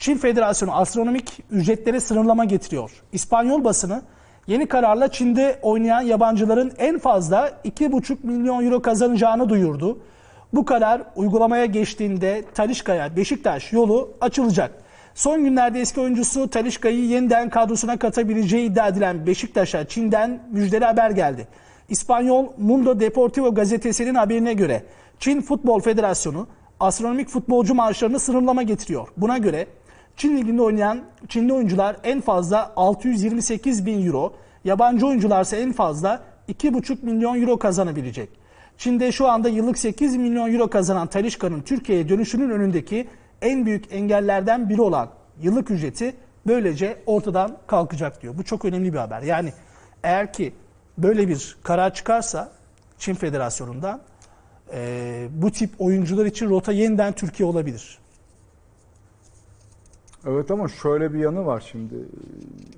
Çin Federasyonu astronomik ücretlere sınırlama getiriyor. İspanyol basını yeni kararla Çin'de oynayan yabancıların en fazla 2,5 milyon euro kazanacağını duyurdu. Bu karar uygulamaya geçtiğinde Talişka'ya Beşiktaş yolu açılacak. Son günlerde eski oyuncusu Talişka'yı yeniden kadrosuna katabileceği iddia edilen Beşiktaş'a Çin'den müjdeli haber geldi. İspanyol Mundo Deportivo gazetesinin haberine göre Çin Futbol Federasyonu astronomik futbolcu maaşlarını sınırlama getiriyor. Buna göre Çin liginde oynayan Çinli oyuncular en fazla 628 bin euro, yabancı oyuncularsa en fazla 2,5 milyon euro kazanabilecek. Çin'de şu anda yıllık 8 milyon euro kazanan Talişka'nın Türkiye'ye dönüşünün önündeki en büyük engellerden biri olan yıllık ücreti böylece ortadan kalkacak diyor. Bu çok önemli bir haber. Yani eğer ki böyle bir karar çıkarsa Çin Federasyonu'ndan eee, bu tip oyuncular için rota yeniden Türkiye olabilir. Evet ama şöyle bir yanı var şimdi.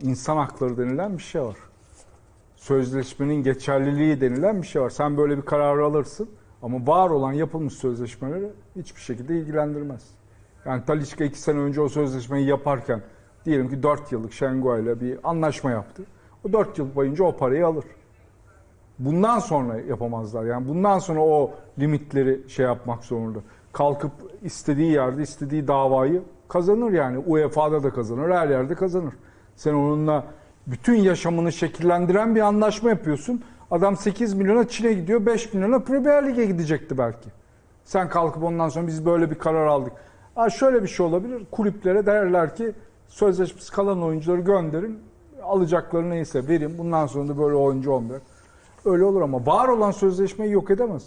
İnsan hakları denilen bir şey var. Sözleşmenin geçerliliği denilen bir şey var. Sen böyle bir karar alırsın ama var olan yapılmış sözleşmeleri hiçbir şekilde ilgilendirmez. Yani Talisca iki sene önce o sözleşmeyi yaparken diyelim ki 4 yıllık Şengua ile bir anlaşma yaptı. O 4 yıl boyunca o parayı alır. Bundan sonra yapamazlar. Yani bundan sonra o limitleri şey yapmak zorunda. Kalkıp istediği yerde istediği davayı kazanır yani. UEFA'da da kazanır, her yerde kazanır. Sen onunla bütün yaşamını şekillendiren bir anlaşma yapıyorsun. Adam 8 milyona Çin'e gidiyor, 5 milyona Premier Lig'e gidecekti belki. Sen kalkıp ondan sonra biz böyle bir karar aldık. Ha şöyle bir şey olabilir. Kulüplere derler ki sözleşmesi kalan oyuncuları gönderin. Alacakları neyse verin. Bundan sonra da böyle oyuncu olmayacak. Öyle olur ama var olan sözleşmeyi yok edemez.